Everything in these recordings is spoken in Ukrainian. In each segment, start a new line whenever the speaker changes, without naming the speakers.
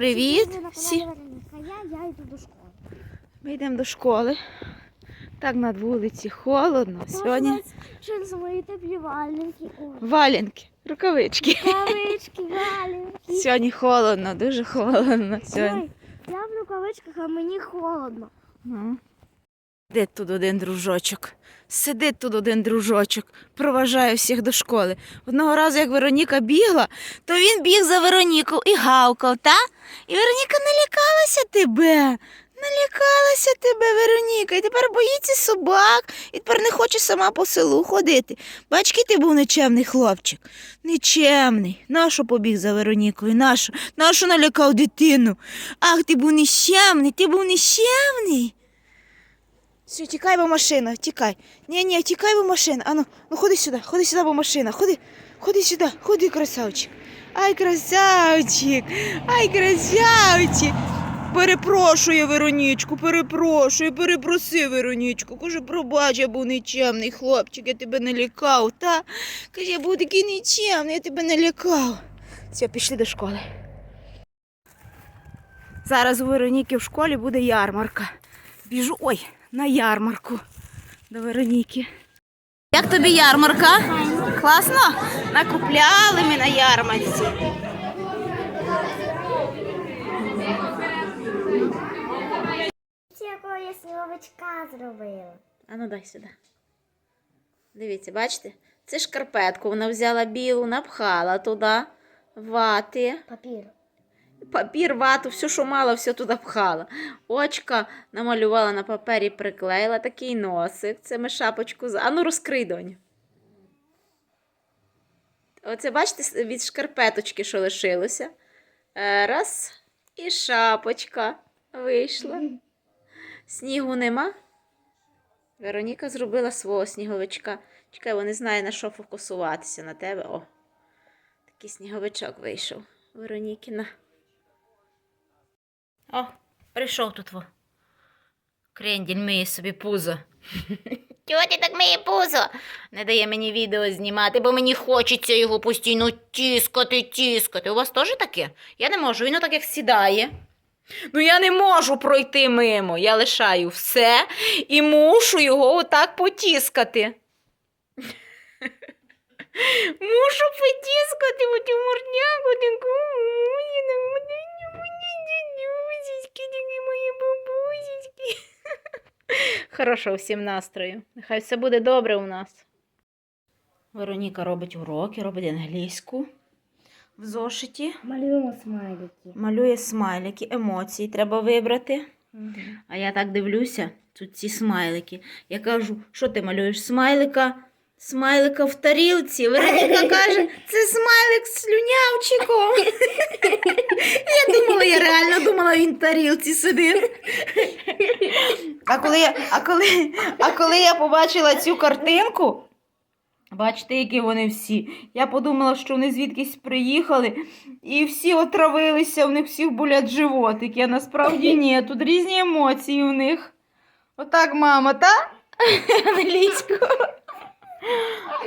Привіт. Всі.
Я, я йду до школи.
Ми йдемо до школи. Так на вулиці холодно. Сьогодні
валенки.
валенки, рукавички.
Рукавички, валенки.
Сьогодні холодно, дуже холодно. Сьогодні.
Я в рукавичках, а мені холодно.
Ну. Сидить тут один дружочок. Сидить тут один дружочок, проважає всіх до школи. Одного разу, як Вероніка бігла, то він біг за Вероніку і гавкав, та? І Вероніка налякалася тебе. Налякалася тебе, Вероніка, і тепер боїться собак, і тепер не хоче сама по селу ходити. Бач, ти був нечемний хлопчик. Нечемний. Нащо побіг за Веронікою? Нащо? Нащо налякав дитину? Ах, ти був нещемний, ти був нещемний. Все, тікай, бо машина, тікай. Ні, ні, тікай, бо машина. Ану, ну ходи сюди, ходи сюди, бо машина. Ходи, ходи сюди, ходи, красавчик. Ай, красавчик, ай, красавчик. Перепрошую, Веронічку, перепрошую, перепроси, Веронічку. Каже, пробач, я був нечемний хлопчик, я тебе не лякав, та? Каже, я був такий нечемний, я тебе не лякав. Все, пішли до школи. Зараз у Вероніки в школі буде ярмарка. Біжу, ой, на ярмарку до Вероніки. Як тобі ярмарка? Класно? Накупляли ми на ярмарці.
Якого я сніговичка зробила.
А ну дай сюди. Дивіться, бачите? Це шкарпетку вона взяла білу, напхала туди вати.
Папір.
Папір, вату, все, що мала, все туди пхала. Очка намалювала на папері, приклеїла такий носик. Це ми шапочку. з- А ну розкрий, доню. Оце, бачите, від шкарпеточки, що лишилося. Е, Раз. І шапочка вийшла. Снігу нема. Вероніка зробила свого сніговичка. Чекай, вона не знає, на що фокусуватися на тебе. О, такий сніговичок вийшов. Веронікіна. О, прийшов тут во. Кренділь миє собі пузо. Чого ти так миє пузо? Не дає мені відео знімати, бо мені хочеться його постійно тіскати, тіскати. У вас теж таке? Я не можу, він отак як сідає. Ну я не можу пройти мимо. Я лишаю все і мушу його отак потіскати. Мушу потіскати оцю морняку таку. Хорошо всім настрою. Нехай все буде добре у нас. Вероніка робить уроки, робить англійську в зошиті.
Малюємо смайлики.
Малює смайлики, емоції треба вибрати. А я так дивлюся, тут ці смайлики. Я кажу, що ти малюєш смайлика? Смайлика в тарілці. Вероніка каже, це смайлик з слюнявчиком. Я думала, я реально думала, він в тарілці сидить. А коли, я, а, коли, а коли я побачила цю картинку, бачите, які вони всі. Я подумала, що вони звідкись приїхали і всі отравилися, в них всіх болять животики. А насправді ні, тут різні емоції у них. Отак, мама, та? Англійську.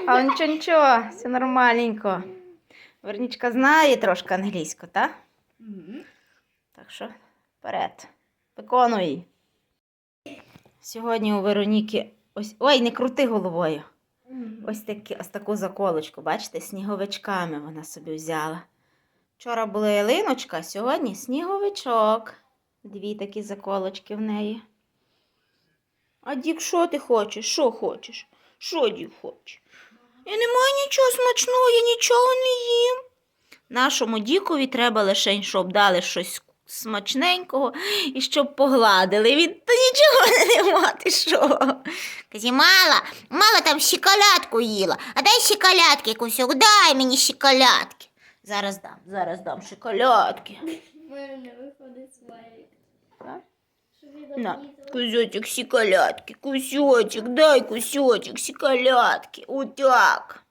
А нічого, нічого, все нормальненько. Вернічка знає трошки англійську, так? Так що вперед. Виконуй. Сьогодні у Вероніки ось. Ой, не крути головою. Ось, такі, ось таку заколочку, бачите, сніговичками вона собі взяла. Вчора була ялиночка, сьогодні сніговичок. Дві такі заколочки в неї. А Дік, що ти хочеш? Що хочеш? Що Дік хоче? Я не маю нічого смачного, я нічого не їм. Нашому Дікові треба лише, щоб дали щось смачненького і щоб погладили. Він та нічого не мати що.
Казі, мала, мала там шоколадку їла. А дай шоколадки, кусок, дай мені шоколадки.
Зараз дам, зараз дам шоколадки.
У мене не виходить смайлик.
Так? На, кусочек шоколадки, кусочек, дай кусочек шоколадки. Отак.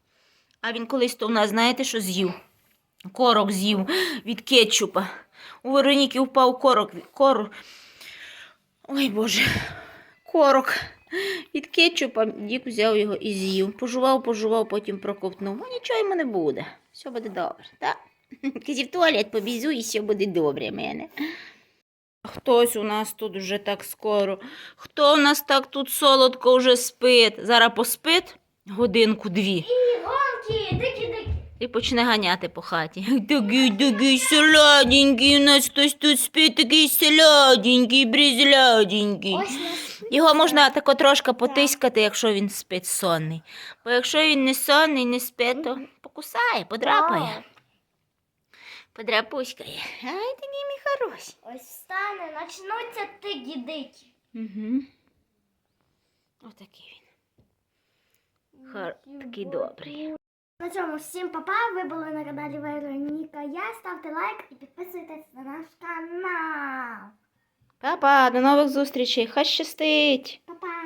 А він колись то в нас, знаєте, що з'їв? Корок з'їв від кетчупа. У Вероніки впав корок. Кор... Ой Боже. Корок. Від кетчупа дік взяв його і з'їв. Пожував, пожував, потім проковтнув. Ну нічого йому не буде. Все буде добре, так?
Каже, в туалет побізю і все буде добре в мене.
Хтось у нас тут вже так скоро. Хто у нас так тут солодко вже спить? Зараз поспить годинку-дві.
І гонки.
І почне ганяти по хаті. Такий, такий солоденький, у нас хтось тут спить, такий солоденький, брізляденький. Його можна тако трошки потискати, якщо він спить сонний. Бо якщо він не сонний, не спить, то покусає, подрапає, подрапуськає. Ай, такий.
Ось встане, начнуться тикі дикі.
Угу. Отакий він. Хар... Такий добрий.
На цьому всім папа. Ви були на каналі Вероніка. Я ставте лайк і підписуйтесь на наш канал.
Па-па, до нових зустрічей. Хай щастить!
Па-па!